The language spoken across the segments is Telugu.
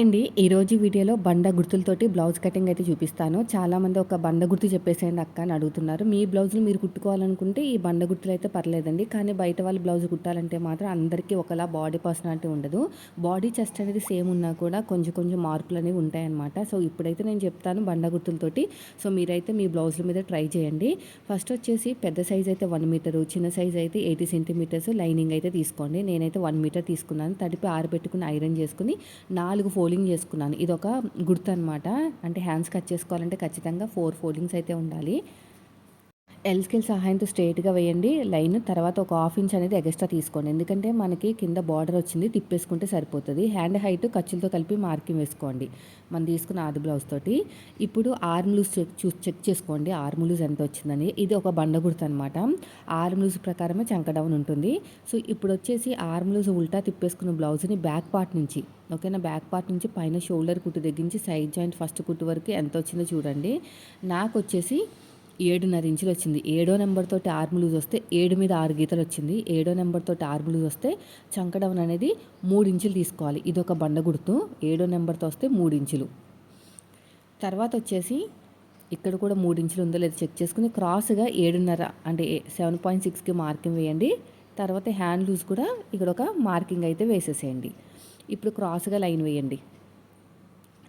అండి ఈరోజు వీడియోలో బండ గుర్తులతోటి బ్లౌజ్ కటింగ్ అయితే చూపిస్తాను. చాలామంది ఒక బండ గుర్తు చెప్పేసేయండి అక్క అని అడుగుతున్నారు. మీ బ్లౌజులు మీరు కుట్టుకోవాలనుకుంటే ఈ బండ గుర్తులు అయితే పర్లేదండి. కానీ బయట వాళ్ళు బ్లౌజ్ కుట్టాలంటే మాత్రం అందరికీ ఒకలా బాడీ పర్సనాలిటీ ఉండదు. బాడీ చెస్ట్ అనేది సేమ్ ఉన్నా కూడా కొంచెం కొంచెం మార్పులు అనేవి ఉంటాయన్నమాట. సో ఇప్పుడైతే నేను చెప్తాను బండ గుర్తులతోటి. సో మీరైతే మీ బ్లౌజ్ల మీద ట్రై చేయండి. ఫస్ట్ వచ్చేసి పెద్ద సైజ్ అయితే వన్ మీటరు చిన్న సైజ్ అయితే ఎయిటీ సెంటీమీటర్స్ లైనింగ్ అయితే తీసుకోండి. నేనైతే వన్ మీటర్ తీసుకున్నాను. తడిపి ఆరబెట్టుకుని ఐరన్ చేసుకుని నాలుగు ఫోల్డింగ్ చేసుకున్నాను. ఇది ఒక గుర్తు అనమాట అంటే హ్యాండ్స్ కట్ చేసుకోవాలంటే ఖచ్చితంగా ఫోర్ ఫోల్డింగ్స్ అయితే ఉండాలి. ఎల్ స్కేల్ సహాయంతో స్ట్రైట్గా వేయండి. లైన్ తర్వాత ఒక హాఫ్ ఇంచ్ అనేది ఎగస్ట్రా తీసుకోండి. ఎందుకంటే మనకి కింద బార్డర్ వచ్చింది తిప్పేసుకుంటే సరిపోతుంది. హ్యాండ్ హైట్ ఖర్చులతో కలిపి మార్కింగ్ వేసుకోండి. మనం తీసుకున్న ఆది బ్లౌజ్ తోటి. ఇప్పుడు ఆర్మ్ లూజ్ చెక్ చెక్ చేసుకోండి. ఆర్మ్ లూజ్ ఎంత వచ్చిందని. ఇది ఒక బండ గుర్తు అనమాట ఆర్మ్ లూజ్ ప్రకారమే చంక డౌన్ ఉంటుంది. సో ఇప్పుడు వచ్చేసి ఆర్మ్ లూజ్ ఉల్టా తిప్పేసుకున్న బ్లౌజ్ని బ్యాక్ పార్ట్ నుంచి ఓకేనా బ్యాక్ పార్ట్ నుంచి పైన షోల్డర్ కుట్టు దగ్గరించి సైడ్ జాయింట్ ఫస్ట్ కుట్టు వరకు ఎంత వచ్చిందో చూడండి. నాకు వచ్చేసి ఏడున్నర ఇంచులు వచ్చింది. ఏడో నెంబర్తో ఆర్మ్ లూజ్ వస్తే ఏడు మీద ఆరు గీతలు వచ్చింది. ఏడో నెంబర్తో ఆర్మ్ లూజ్ వస్తే చంకడవన్ అనేది మూడు ఇంచులు తీసుకోవాలి. ఇది ఒక బండ గుర్తు. ఏడో నెంబర్తో వస్తే మూడు ఇంచులు. తర్వాత వచ్చేసి ఇక్కడ కూడా మూడు ఇంచులు ఉందో లేదో చెక్ చేసుకుని క్రాస్గా ఏడున్నర అంటే సెవెన్ పాయింట్ సిక్స్కి మార్కింగ్ వేయండి. తర్వాత హ్యాండ్ లూజ్ కూడా ఇక్కడ ఒక మార్కింగ్ అయితే వేసేసేయండి. ఇప్పుడు క్రాస్గా లైన్ వేయండి.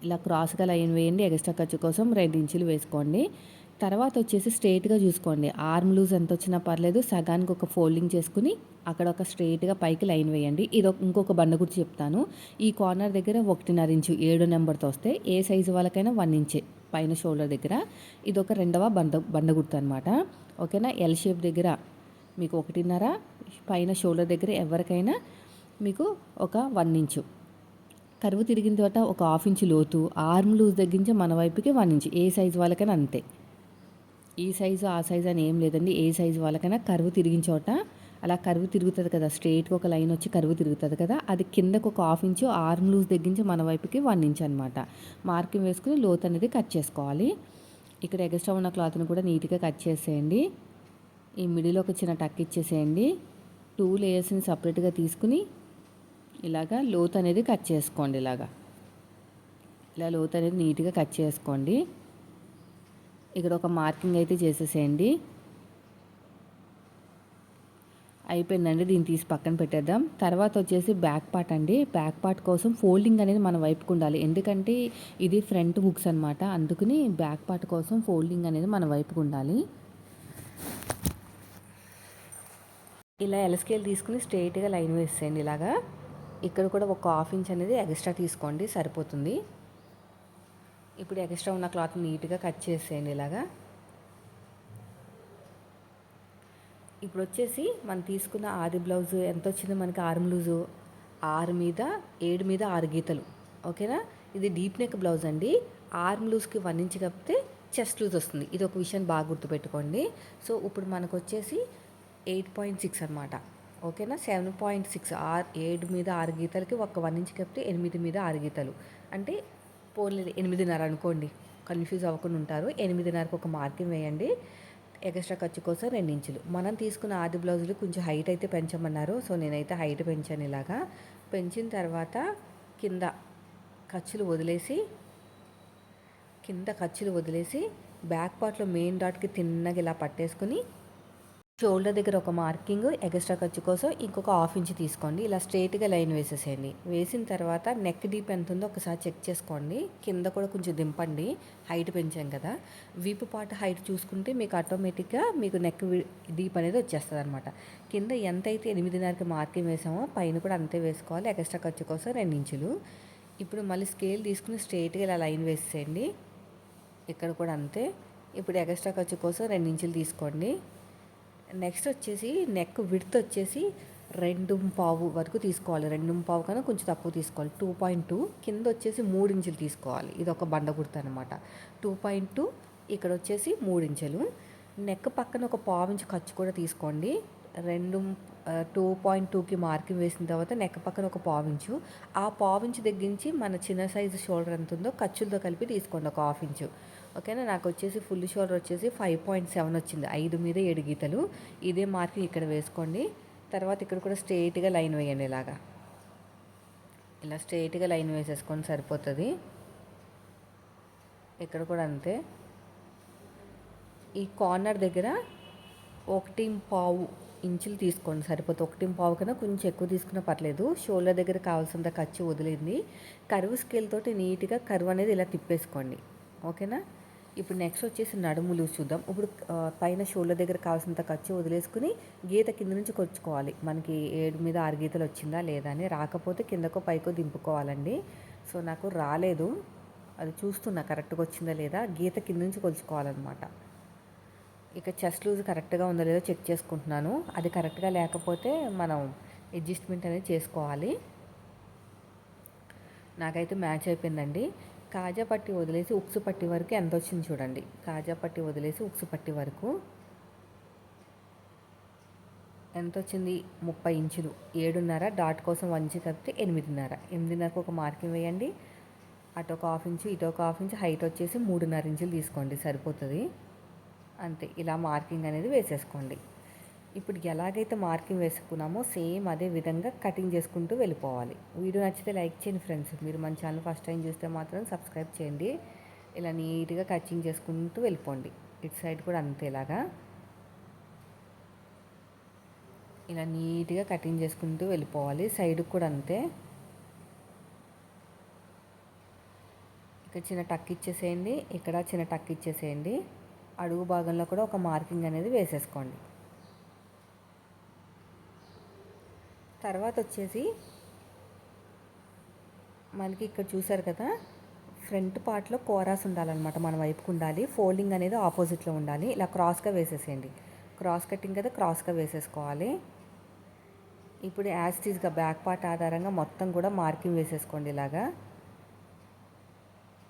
ఇలా క్రాస్గా లైన్ వేయండి. ఎక్స్ట్రా ఖర్చు కోసం రెండు ఇంచులు వేసుకోండి. తర్వాత వచ్చేసి స్ట్రైట్గా చూసుకోండి. ఆర్మ్ లూజ్ ఎంత వచ్చినా పర్లేదు సగానికి ఒక ఫోల్డింగ్ చేసుకుని అక్కడ ఒక స్ట్రైట్గా పైకి లైన్ వేయండి. ఇది ఇంకొక బండ గురించి చెప్తాను. ఈ కార్నర్ దగ్గర ఒకటిన్నర ఇంచు ఏడు నెంబర్తో వస్తే ఏ సైజు వాళ్ళకైనా వన్ ఇంచే పైన షోల్డర్ దగ్గర. ఇది ఒక రెండవ బండ బండ గుర్తు అనమాట ఓకేనా? ఎల్ షేప్ దగ్గర మీకు ఒకటిన్నర పైన షోల్డర్ దగ్గర ఎవరికైనా మీకు ఒక వన్ ఇంచు కరువు తిరిగిన తర్వాత ఒక హాఫ్ ఇంచు లోతు. ఆర్మ్ లూజ్ తగ్గించి మన వైపుకి వన్ ఇంచు ఏ సైజు వాళ్ళకైనా అంతే. ఈ సైజు ఆ సైజు అని ఏం లేదండి. ఏ సైజు వాళ్ళకైనా కరువు తిరిగిన చోట అలా కరువు తిరుగుతుంది కదా స్ట్రైట్గా ఒక లైన్ వచ్చి కరువు తిరుగుతుంది కదా అది కిందకు ఒక హాఫ్ ఇంచు ఆర్మ్ లూజ్ తగ్గించి మన వైపుకి వన్ ఇంచ్ అనమాట మార్కింగ్ వేసుకుని లోత్ అనేది కట్ చేసుకోవాలి. ఇక్కడ ఎగస్ట్రా ఉన్న క్లాత్ని కూడా నీట్గా కట్ చేసేయండి. ఈ మిడిల్ ఒక చిన్న టక్ ఇచ్చేసేయండి. టూ లేయర్స్ని సపరేట్గా తీసుకుని ఇలాగా లోత్ అనేది కట్ చేసుకోండి ఇలాగా. ఇలా లోత్ అనేది నీట్గా కట్ చేసుకోండి. ఇక్కడ ఒక మార్కింగ్ అయితే చేసేసేయండి. అయిపోయిందండి దీన్ని తీసి పక్కన పెట్టేద్దాం. తర్వాత వచ్చేసి బ్యాక్ పార్ట్ అండి. బ్యాక్ పార్ట్ కోసం ఫోల్డింగ్ అనేది మన వైపుకు ఉండాలి. ఎందుకంటే ఇది ఫ్రంట్ బుక్స్ అనమాట అందుకని బ్యాక్ పార్ట్ కోసం ఫోల్డింగ్ అనేది మన వైపుకు ఉండాలి. ఇలా ఎలస్కేల్ తీసుకుని స్ట్రైట్గా లైన్ వేసేయండి ఇలాగా. ఇక్కడ కూడా ఒక హాఫ్ ఇంచ్ అనేది ఎక్స్ట్రా తీసుకోండి సరిపోతుంది. ఇప్పుడు ఎక్స్ట్రా ఉన్న క్లాత్ నీట్గా కట్ చేసేయండి ఇలాగా. ఇప్పుడు వచ్చేసి మనం తీసుకున్న ఆది బ్లౌజ్ ఎంత వచ్చిందో మనకి ఆర్మ్ లూజు? ఆరు మీద ఏడు మీద ఆరు గీతలు. ఓకేనా? ఇది డీప్ నెక్ బ్లౌజ్ అండి. ఆర్మ్ లూజ్కి వన్ ఇంచ్ కప్పితే చెస్ట్ లూజ్ వస్తుంది. ఇది ఒక విషయం బాగా గుర్తుపెట్టుకోండి. సో ఇప్పుడు మనకు వచ్చేసి ఎయిట్ పాయింట్ సిక్స్ అనమాట ఓకేనా? Seven point six. ఆరు ఏడు మీద ఆరు గీతలకి ఒక వన్ ఇంచ్ కప్పితే ఎనిమిది మీద ఆరు గీతలు. అంటే పోర్లేదు ఎనిమిదిన్నర అనుకోండి. కన్ఫ్యూజ్ అవ్వకుండా ఉంటారు. ఎనిమిదిన్నరకు ఒక మార్కింగ్ వేయండి. ఎక్స్ట్రా ఖర్చు కోసం రెండు ఇంచులు. మనం తీసుకున్న ఆది బ్లౌజులు కొంచెం హైట్ అయితే పెంచమన్నారు. సో నేనైతే హైట్ పెంచాను ఇలాగా. పెంచిన తర్వాత కింద ఖర్చులు వదిలేసి కింద ఖర్చులు వదిలేసి బ్యాక్ పార్ట్లో మెయిన్ డాట్కి తిన్నగా ఇలా పట్టేసుకుని షోల్డర్ దగ్గర ఒక మార్కింగ్ ఎక్స్ట్రా ఖర్చు కోసం ఇంకొక హాఫ్ ఇంచ్ తీసుకోండి. ఇలా స్ట్రైట్గా లైన్ వేసేసేయండి. వేసిన తర్వాత నెక్ డీప్ ఎంత ఉందో ఒకసారి చెక్ చేసుకోండి. కింద కూడా కొంచెం దింపండి. హైట్ పెంచాం కదా. వీపు పాట హైట్ చూసుకుంటే మీకు ఆటోమేటిక్గా మీకు నెక్ డీప్ అనేది వచ్చేస్తుంది అనమాట కింద ఎంత అయితే ఎనిమిదిన్నరకి మార్కింగ్ వేసామో పైన కూడా అంతే వేసుకోవాలి. ఎక్స్ట్రా ఖర్చు కోసం రెండు ఇంచులు. ఇప్పుడు మళ్ళీ స్కేల్ తీసుకుని స్ట్రైట్గా ఇలా లైన్ వేసేయండి ఇక్కడ కూడా అంతే. ఇప్పుడు ఎక్స్ట్రా ఖర్చు కోసం రెండు ఇంచులు తీసుకోండి. నెక్స్ట్ వచ్చేసి నెక్ విడ్త్ వచ్చేసి రెండు పావు వరకు తీసుకోవాలి. రెండు పావు కన్నా కొంచెం తక్కువ తీసుకోవాలి. టూ పాయింట్ టూ కింద వచ్చేసి మూడు ఇంచులు తీసుకోవాలి. ఇది ఒక బండ కుర్త అనమాట టూ పాయింట్ టూ ఇక్కడ వచ్చేసి మూడు ఇంచులు. నెక్ పక్కన ఒక పావు ఇంచు ఖర్చు కూడా తీసుకోండి. రెండు టూ పాయింట్ టూకి మార్కింగ్ వేసిన తర్వాత నెక్ పక్కన ఒక పావించు ఆ పావించు దగ్గరించి మన చిన్న సైజు షోల్డర్ ఎంత ఉందో ఖర్చులతో కలిపి తీసుకోండి. ఒక హాఫ్ ఇంచు. ఓకేనా? నాకు వచ్చేసి ఫుల్ షోల్డర్ వచ్చేసి ఫైవ్ పాయింట్ సెవెన్ వచ్చింది. ఐదు మీద ఏడు గీతలు. ఇదే మార్కింగ్ ఇక్కడ వేసుకోండి. తర్వాత ఇక్కడ కూడా స్ట్రైట్గా లైన్ వేయండి ఇలాగా. ఇలా స్ట్రైట్గా లైన్ వేసేసుకొని సరిపోతుంది. ఇక్కడ కూడా అంతే. ఈ కార్నర్ దగ్గర ఒకటి పావు ఇంచులు తీసుకోండి. సరిపోతుంది ఒకటి పావు కన్నా కొంచెం ఎక్కువ తీసుకున్నా పర్లేదు. షోల్డర్ దగ్గర కావాల్సినంత ఖర్చు వదిలింది కరువు స్కేల్ తోటి నీట్గా కరువు అనేది ఇలా తిప్పేసుకోండి. ఓకేనా? ఇప్పుడు నెక్స్ట్ వచ్చేసి నడుములు చూద్దాం. ఇప్పుడు పైన షోల్డర్ దగ్గర కావాల్సినంత ఖర్చు వదిలేసుకుని గీత కింద నుంచి కొచ్చుకోవాలి మనకి ఏడు మీద ఆరు గీతలు వచ్చిందా లేదా అని రాకపోతే కిందకో పైకో దింపుకోవాలండి. సో నాకు రాలేదు. అది చూస్తున్నా కరెక్ట్గా వచ్చిందా లేదా? గీత కింద నుంచి కొలుచుకోవాలన్నమాట. ఇక చెస్ట్ లూజ్ కరెక్ట్గా ఉందో లేదో చెక్ చేసుకుంటున్నాను. అది కరెక్ట్గా లేకపోతే మనం అడ్జస్ట్మెంట్ అనేది చేసుకోవాలి. నాకైతే మ్యాచ్ అయిపోయిందండి. కాజా పట్టి వదిలేసి ఉక్సు పట్టి వరకు ఎంత వచ్చింది చూడండి. కాజా పట్టి వదిలేసి ఉక్సు పట్టి వరకు ఎంత వచ్చింది? ముప్పై ఇంచులు. ఏడున్నర డాట్ కోసం వంచి కలిపితే ఎనిమిదిన్నర. ఎనిమిదిన్నరకు ఒక మార్కింగ్ వేయండి. అటు ఒక హాఫ్ ఇంచు ఇటు ఒక హాఫ్ ఇంచు హైట్ వచ్చేసి మూడున్నర ఇంచులు తీసుకోండి. సరిపోతుంది. అంతే. ఇలా మార్కింగ్ అనేది వేసేసుకోండి. ఇప్పుడు ఎలాగైతే మార్కింగ్ వేసుకున్నామో సేమ్ అదే విధంగా కటింగ్ చేసుకుంటూ వెళ్ళిపోవాలి. వీడియో నచ్చితే లైక్ చేయండి ఫ్రెండ్స్. మీరు మన ఛానల్ ఫస్ట్ టైం చూస్తే మాత్రం సబ్స్క్రైబ్ చేయండి. ఇలా నీట్గా కటింగ్ చేసుకుంటూ వెళ్ళిపోండి. ఇటు సైడ్ కూడా అంతే ఇలాగా. ఇలా నీట్గా కటింగ్ చేసుకుంటూ వెళ్ళిపోవాలి. సైడ్కి కూడా అంతే. ఇక్కడ చిన్న టక్ ఇచ్చేసేయండి. ఇక్కడ చిన్న టక్ ఇచ్చేసేయండి. అడుగు భాగంలో కూడా ఒక మార్కింగ్ అనేది వేసేసుకోండి. తర్వాత వచ్చేసి మనకి ఇక్కడ చూసారు కదా ఫ్రంట్ పార్ట్లో కోరాస్ ఉండాలన్నమాట. మన వైపుకు ఉండాలి. ఫోల్డింగ్ అనేది ఆపోజిట్లో ఉండాలి. ఇలా క్రాస్గా వేసేసేయండి. క్రాస్ కటింగ్ కదా క్రాస్గా వేసేసుకోవాలి. ఇప్పుడు యాస్టీస్గా బ్యాక్ పార్ట్ ఆధారంగా మొత్తం కూడా మార్కింగ్ వేసేసుకోండి ఇలాగా.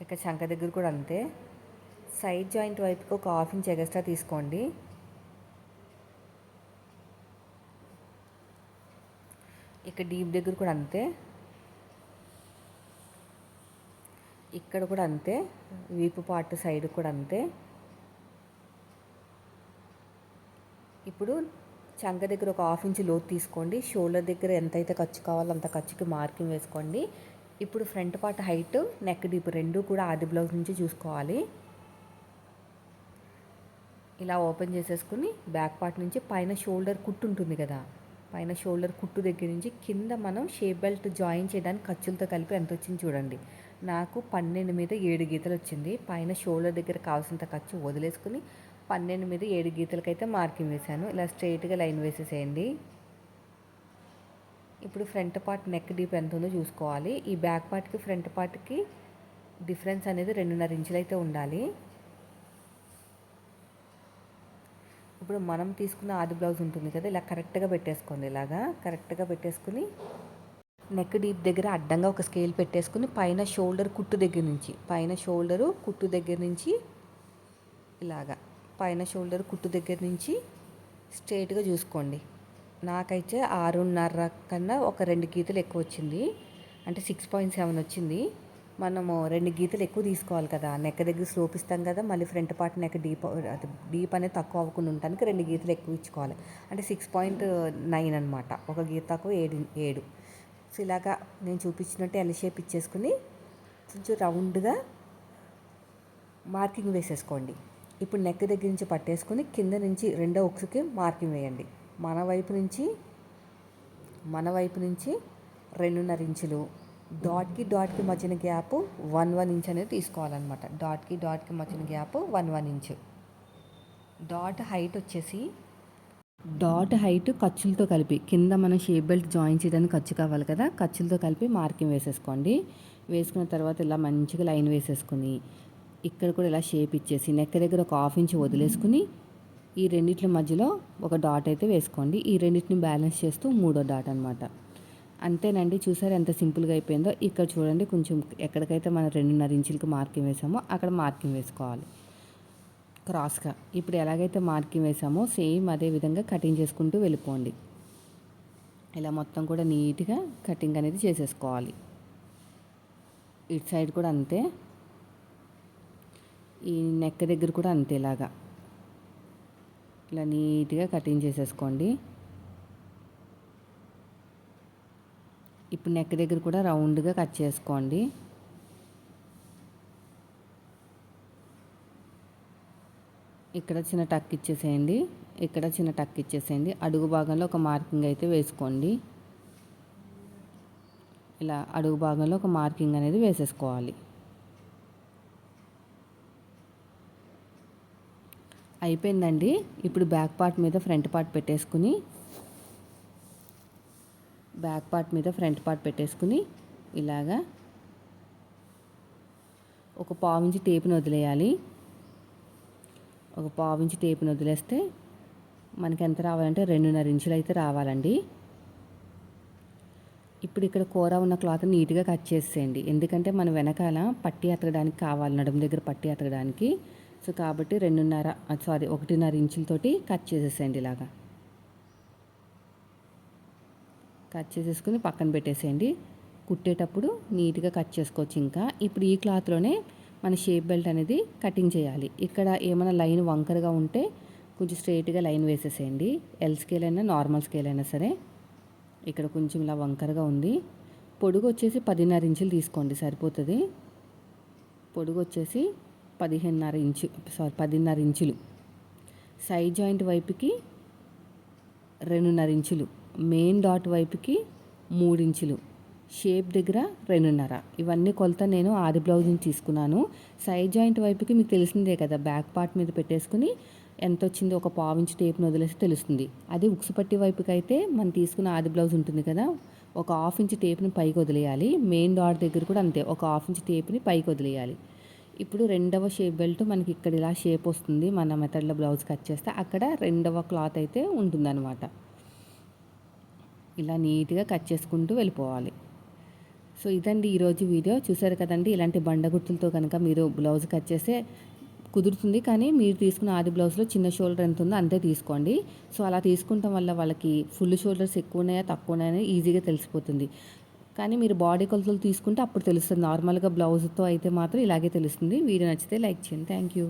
ఇక చంక దగ్గర కూడా అంతే. సైడ్ జాయింట్ వైపుకి ఒక హాఫ్ ఇంచ్ ఎగస్ట్రా తీసుకోండి. ఇక్కడ డీప్ దగ్గర కూడా అంతే. ఇక్కడ కూడా అంతే. వీపు పార్ట్ సైడ్ కూడా అంతే. ఇప్పుడు చంక దగ్గర ఒక హాఫ్ ఇంచ్ లోతు తీసుకోండి. షోల్డర్ దగ్గర ఎంతైతే ఖర్చు కావాలో అంత ఖర్చుకి మార్కింగ్ వేసుకోండి. ఇప్పుడు front part height neck deep రెండు కూడా ఆది బ్లౌజ్ నుంచి చూసుకోవాలి. ఇలా ఓపెన్ చేసేసుకుని బ్యాక్ పార్ట్ నుంచి పైన షోల్డర్ కుట్టు ఉంటుంది కదా. పైన షోల్డర్ కుట్టు దగ్గర నుంచి కింద మనం షేప్ బెల్ట్ జాయిన్ చేయడానికి ఖర్చులతో కలిపి ఎంత వచ్చింది చూడండి. నాకు పన్నెండు మీద ఏడు గీతలు వచ్చింది. పైన షోల్డర్ దగ్గర కావాల్సినంత ఖర్చు వదిలేసుకుని పన్నెండు మీద ఏడు గీతలకైతే మార్కింగ్ వేశాను. ఇలా స్ట్రైట్గా లైన్ వేసేసేయండి. ఇప్పుడు ఫ్రంట్ పార్ట్ నెక్ డీప్ ఎంత ఉందో చూసుకోవాలి. ఈ బ్యాక్ పార్ట్కి ఫ్రంట్ పార్ట్కి డిఫరెన్స్ అనేది రెండున్నర ఇంచులు అయితే ఉండాలి. ఇప్పుడు మనం తీసుకున్న ఆది బ్లౌజ్ ఉంటుంది కదా ఇలా కరెక్ట్గా పెట్టేసుకోండి ఇలాగా. కరెక్ట్గా పెట్టేసుకుని నెక్ డీప్ దగ్గర అడ్డంగా ఒక స్కేల్ పెట్టేసుకుని పైన షోల్డర్ కుట్టు దగ్గర నుంచి పైన షోల్డరు కుట్టు దగ్గర నుంచి ఇలాగా పైన షోల్డర్ కుట్టు దగ్గర నుంచి స్ట్రేట్గా చూసుకోండి. నాకైతే ఆరున్నర కన్నా ఒక రెండు గీతలు ఎక్కువ వచ్చింది. అంటే సిక్స్ పాయింట్ సెవెన్ వచ్చింది. మనము రెండు గీతలు ఎక్కువ తీసుకోవాలి కదా. నెక్ దగ్గర స్లోప్ ఇస్తాం కదా మళ్ళీ ఫ్రంట్ పార్ట్ నెక్ డీప్ అది డీప్ అనేది తక్కువ అవ్వకుండా ఉండడానికి రెండు గీతలు ఎక్కువ ఇచ్చుకోవాలి. అంటే సిక్స్ పాయింట్ నైన్ అనమాట ఒక గీతకు ఏడు ఏడు. సో ఇలాగా నేను చూపించినట్టు ఎల్ షేప్ ఇచ్చేసుకుని కొంచెం రౌండ్గా మార్కింగ్ వేసేసుకోండి. ఇప్పుడు నెక్ దగ్గర నుంచి పట్టేసుకుని కింద నుంచి రెండో ఒక్కకి మార్కింగ్ వేయండి. మన వైపు నుంచి మన వైపు నుంచి రెండున్నర ఇంచులు. డాట్కి డాట్కి మధ్యన గ్యాప్ వన్ వన్ ఇంచ్ అనేది తీసుకోవాలన్నమాట. డాట్కి డాట్కి మధ్యన gap one one inch. Dot height వచ్చేసి డాట్ హైట్ ఖర్చులతో కలిపి కింద మనం షేప్ బెల్ట్ జాయిన్ చేయడానికి ఖర్చు కావాలి కదా ఖర్చులతో కలిపి మార్కింగ్ వేసేసుకోండి. వేసుకున్న తర్వాత ఇలా మంచిగా లైన్ వేసేసుకుని ఇక్కడ కూడా ఇలా షేప్ ఇచ్చేసి నెక్క దగ్గర ఒక హాఫ్ ఇంచ్ వదిలేసుకుని ఈ రెండింటి మధ్యలో ఒక డాట్ అయితే వేసుకోండి. ఈ రెండింటిని బ్యాలెన్స్ చేస్తూ మూడో డాట్ అనమాట అంతేనండి చూసారు ఎంత సింపుల్గా అయిపోయిందో. ఇక్కడ చూడండి కొంచెం ఎక్కడికైతే మనం రెండున్నర ఇంచులకు మార్కింగ్ వేసామో అక్కడ మార్కింగ్ వేసుకోవాలి. క్రాస్గా. ఇప్పుడు ఎలాగైతే మార్కింగ్ వేసామో సేమ్ అదే విధంగా కటింగ్ చేసుకుంటూ వెళ్ళిపోండి. ఇలా మొత్తం కూడా నీట్గా కటింగ్ అనేది చేసేసుకోవాలి. ఇటు సైడ్ కూడా అంతే. ఈ నెక్ దగ్గర కూడా అంతే ఇలాగా. ఇలా నీట్గా కటింగ్ చేసేసుకోండి. ఇప్పుడు నెక్ దగ్గర కూడా రౌండ్గా కట్ చేసుకోండి. ఇక్కడ చిన్న టక్ ఇచ్చేసేయండి. ఇక్కడ చిన్న టక్ ఇచ్చేసేయండి. అడుగు భాగంలో ఒక మార్కింగ్ అయితే వేసుకోండి. ఇలా అడుగు భాగంలో ఒక మార్కింగ్ అనేది వేసేసుకోవాలి. అయిపోయిందండి. ఇప్పుడు బ్యాక్ పార్ట్ మీద ఫ్రంట్ పార్ట్ పెట్టేసుకుని బ్యాక్ పార్ట్ మీద ఫ్రంట్ పార్ట్ పెట్టేసుకుని ఇలాగా ఒక పావించి టేపుని వదిలేయాలి. ఒక పావించి టేపుని వదిలేస్తే మనకి ఎంత రావాలంటే రెండున్నర ఇంచులు అయితే రావాలండి. ఇప్పుడు ఇక్కడ కూర ఉన్న క్లాత్ నీట్గా కట్ చేసేయండి. ఎందుకంటే మన వెనకాల పట్టి అతకడానికి కావాలి నడుము దగ్గర పట్టి అతకడానికి. సో కాబట్టి రెండున్నర సారీ ఒకటిన్నర ఇంచులతోటి కట్ చేసేసేయండి ఇలాగా. కట్ చేసేసుకుని పక్కన పెట్టేసేయండి. కుట్టేటప్పుడు నీట్గా కట్ చేసుకోవచ్చు ఇంకా. ఇప్పుడు ఈ క్లాత్లోనే మన షేప్ బెల్ట్ అనేది కటింగ్ చేయాలి. ఇక్కడ ఏమైనా లైన్ వంకరగా ఉంటే కొంచెం స్ట్రైట్గా లైన్ వేసేసేయండి. ఎల్ స్కేల్ అయినా నార్మల్ స్కేల్ అయినా సరే. ఇక్కడ కొంచెం ఇలా వంకరగా ఉంది. పొడుగు వచ్చేసి పదిన్నర ఇంచులు తీసుకోండి సరిపోతుంది. పొడుగు వచ్చేసి పదిహేనున్నర ఇంచు సారీ పదిన్నర ఇంచులు. సైడ్ జాయింట్ వైపుకి రెండున్నర ఇంచులు. మెయిన్ డాట్ వైపుకి మూడు ఇంచులు షేప్ దగ్గర రెండున్నర. ఇవన్నీ కొలత నేను ఆది బ్లౌజ్ని తీసుకున్నాను. సైడ్ జాయింట్ వైపుకి మీకు తెలిసిందే కదా బ్యాక్ పార్ట్ మీద పెట్టేసుకుని ఎంత వచ్చిందో ఒక పావించి టేప్ను వదిలేసి తెలుస్తుంది. అది ఉక్సుపట్టి వైపుకి అయితే మనం తీసుకున్న ఆది బ్లౌజ్ ఉంటుంది కదా ఒక హాఫ్ ఇంచ్ టేప్ని పైకి వదిలేయాలి. మెయిన్ డాట్ దగ్గర కూడా అంతే ఒక హాఫ్ ఇంచ్ టేప్ని పైకి వదిలేయాలి. ఇప్పుడు రెండవ షేప్ బెల్ట్ మనకి ఇక్కడ ఇలా షేప్ వస్తుంది మన మెథడ్లో బ్లౌజ్ కట్ చేస్తే అక్కడ రెండవ క్లాత్ అయితే ఉంటుందన్నమాట. ఇలా నీట్గా కట్ చేసుకుంటూ వెళ్ళిపోవాలి. సో ఇదండి ఈరోజు వీడియో. చూసారు కదండి ఇలాంటి బండ గుర్తులతో కనుక మీరు బ్లౌజ్ కట్ చేస్తే కుదురుతుంది. కానీ మీరు తీసుకున్న ఆది బ్లౌజ్లో చిన్న షోల్డర్ ఎంత ఉందో అంతే తీసుకోండి. సో అలా తీసుకుంటాం వల్ల వాళ్ళకి ఫుల్ షోల్డర్స్ ఎక్కువ ఉన్నాయా తక్కువ ఉన్నాయని ఈజీగా తెలిసిపోతుంది. కానీ మీరు బాడీ కొలతలు తీసుకుంటే అప్పుడు తెలుస్తుంది. నార్మల్గా బ్లౌజ్తో అయితే మాత్రం ఇలాగే తెలుస్తుంది. వీడియో నచ్చితే లైక్ చేయండి. Thank you.